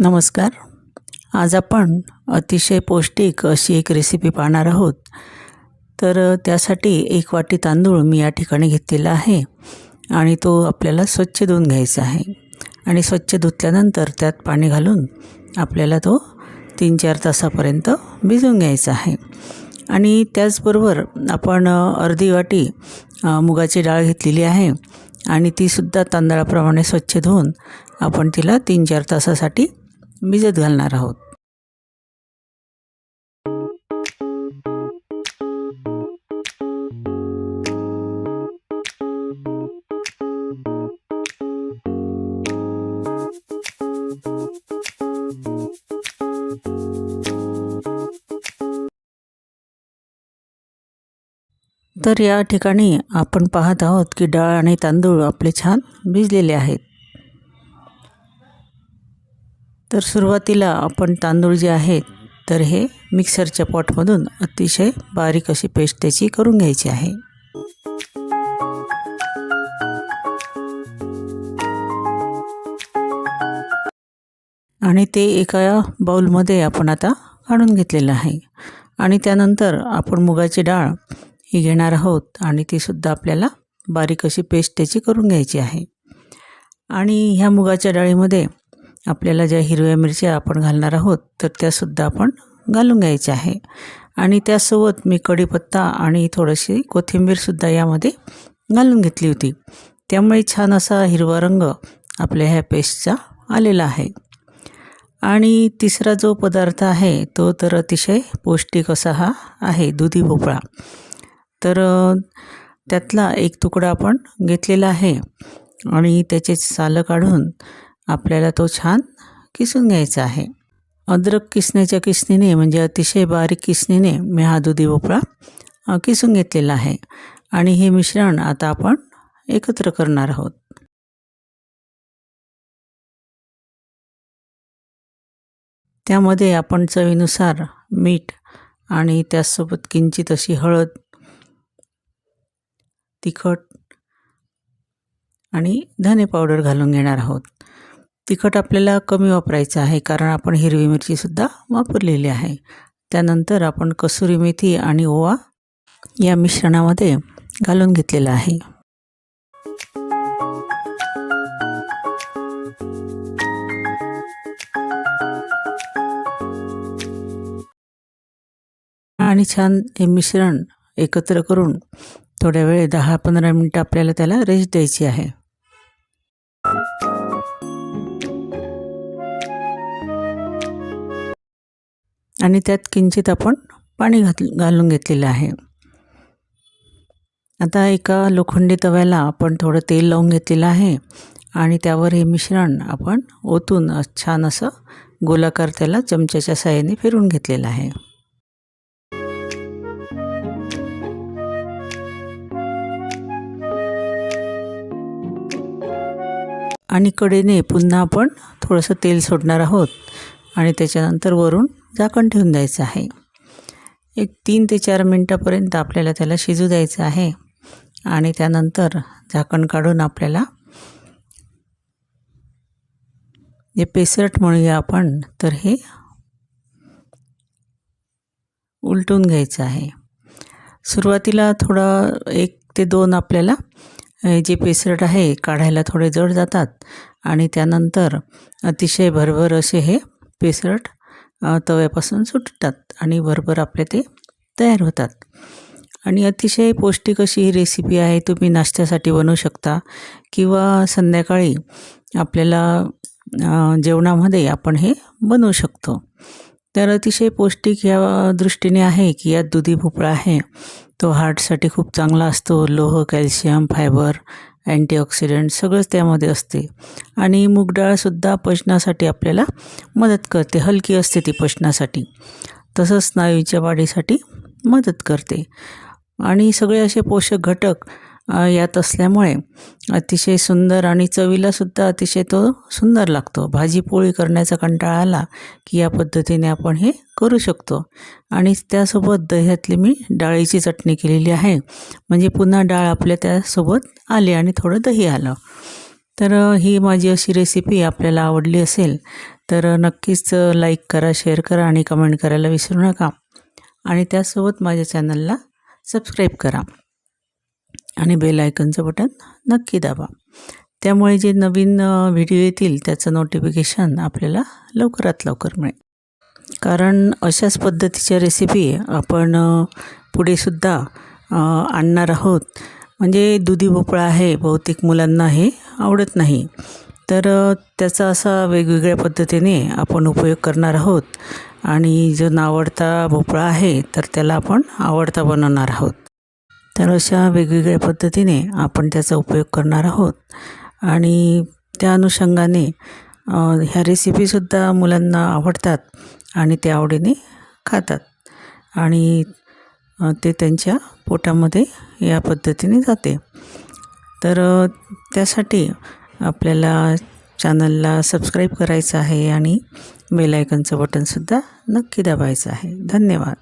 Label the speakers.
Speaker 1: नमस्कार. आज आपण अतिशय पौष्टिक अशी एक रेसिपी पाहणार आहोत. तर त्यासाठी एक वाटी तांदूळ मी या ठिकाणी घेतलेला आहे आणि तो आपल्याला स्वच्छ धुवून घ्यायचा आहे. आणि स्वच्छ धुतल्यानंतर त्यात पाणी घालून आपल्याला तो तीन चार तासापर्यंत भिजवून घ्यायचा आहे. आणि त्याचबरोबर आपण अर्धी वाटी मुगाची डाळ घेतलेली आहे आणि तीसुद्धा तांदळाप्रमाणे स्वच्छ धुवून आपण तिला तीन चार तासासाठी भिजत घालणार आहोत. तर या ठिकाणी आपण पाहत आहोत की डाळ आणि तांदूळ आपले छान भिजलेले आहेत. तर सुरुवातीला आपण तांदूळ जे आहेत तर हे मिक्सरच्या पॉटमधून अतिशय बारीक अशी पेस्ट त्याची करून घ्यायची आहे. आणि ते एका बाऊलमध्ये आपण आता काढून घेतलेलं आहे. आणि त्यानंतर आपण मुगाची डाळ ही घेणार आहोत आणि तीसुद्धा आपल्याला बारीक अशी पेस्ट त्याची करून घ्यायची आहे. आणि ह्या मुगाच्या डाळीमध्ये आपल्याला ज्या हिरव्या मिरच्या आपण घालणार आहोत तर त्यासुद्धा आपण घालून घ्यायच्या आहे. आणि त्यासोबत मी कढीपत्ता आणि थोडीशी कोथिंबीरसुद्धा यामध्ये घालून घेतली होती. त्यामुळे छान असा हिरवा रंग आपल्या ह्या पेस्टचा आलेला आहे. आणि तिसरा जो पदार्थ आहे तो तर अतिशय पौष्टिक असा हा आहे दुधी भोपळा. तर त्यातला एक तुकडा आपण घेतलेला आहे. आणि त्याचे सालं काढून आपल्याला तो छान किसून घ्यायचा आहे. अद्रक किसण्याच्या किसणीने म्हणजे अतिशय बारीक किसणीने मी हा दुधी भोपळा किसून घेतलेला आहे. आणि हे मिश्रण आता आपण एकत्र करणार आहोत. त्यामध्ये आपण चवीनुसार मीठ आणि त्याचसोबत किंचित अशी हळद तिखट आणि धने पावडर घालून घेणार आहोत. तिखट आपल्याला कमी वापरायचं आहे कारण आपण हिरवी मिरचीसुद्धा वापरलेली आहे. त्यानंतर आपण कसुरी मेथी आणि ओवा या मिश्रणामध्ये घालून घेतलेला आहे. आणि छान हे मिश्रण एकत्र करून थोड्या वेळ दहा पंधरा मिनटं आपल्याला त्याला रेस्ट द्यायची आहे. आणि त्यात किंचित आपण पाणी घात घालून घेतलेलं आहे. आता एका लोखंडी तव्याला आपण थोडं तेल लावून घेतलेलं आहे आणि त्यावर हे मिश्रण आपण ओतून छान असं गोलाकार त्याला चमच्याच्या साहाय्याने फिरून घेतलेलं आहे. आणि कडेने पुन्हा आपण थोडंसं तेल सोडणार आहोत आणि त्याच्यानंतर वरून झाकण ठेवून द्यायचं आहे. एक तीन ते चार मिनटापर्यंत आपल्याला त्याला शिजू द्यायचं आहे आणि त्यानंतर झाकण काढून आपल्याला जे पेसरट म्हणूया आपण तर हे उलटून घ्यायचं आहे. सुरुवातीला थोडं एक ते दोन आपल्याला जे पेसरट आहे काढायला थोडे जड जातात आणि त्यानंतर अतिशय भरभर असे हे पेसरट तव्यापासून सुटतात आणि भरभर आपले ते तयार होतात. आणि अतिशय पौष्टिक अशी ही रेसिपी आहे तुम्ही नाश्त्यासाठी बनवू शकता किंवा संध्याकाळी आपल्याला जेवणामध्ये आपण हे बनवू शकतो. तर अतिशय पौष्टिक या दृष्टीने आहे की यात दुधी भोपळा आहे. तो हार्टसाठी खूप चांगला असतो लोह कॅल्शियम फायबर अँटीऑक्सिडंट सगळंच त्यामध्ये असते. आणि मूगडाळसुद्धा पचनासाठी आपल्याला मदत करते हलकी असते ती पचनासाठी. तसंच स्नायूच्या वाढीसाठी मदत करते. आणि सगळे असे पोषक घटक यात असल्यामुळे अतिशय सुंदर आणि चवीलासुद्धा अतिशय तो सुंदर लागतो. भाजी पोळी करण्याचा कंटाळा आला की या पद्धतीने आपण हे करू शकतो. आणि त्यासोबत दह्यातली मी डाळीची चटणी केलेली आहे. म्हणजे पुन्हा डाळ आपल्या त्यासोबत आली आणि थोडं दही आलं. तर ही माझी अशी रेसिपी आपल्याला आवडली असेल तर नक्कीच लाईक करा शेअर करा आणि कमेंट करायला विसरू नका. आणि त्यासोबत माझ्या चॅनलला सबस्क्राईब करा. आणि बेल आयकनचं बटन नक्की दाबा. त्यामुळे जे नवीन व्हिडिओ येतील त्याचं नोटिफिकेशन आपल्याला लवकरात लवकर मिळेल. कारण अशाच पद्धतीच्या रेसिपी आपण पुढेसुद्धा आणणार आहोत. म्हणजे दुधी भोपळा आहे बहुतेक मुलांना हे आवडत नाही. तर त्याचा असा वेगवेगळ्या पद्धतीने आपण उपयोग करणार आहोत. आणि जो नावडता भोपळा आहे तर त्याला आपण आवडता बनवणार आहोत. तर अशा वेगवेगळ्या पद्धतीने आपण त्याचा उपयोग करणार आहोत. आणि त्या अनुषंगाने ह्या रेसिपीसुद्धा मुलांना आवडतात आणि ते आवडीने खातात. आणि ते त्यांच्या पोटामध्ये या पद्धतीने जाते. तर त्यासाठी आपल्याला चॅनलला सबस्क्राईब करायचं आहे आणि बेल आयकनचं बटनसुद्धा नक्की दाबायचं आहे. धन्यवाद.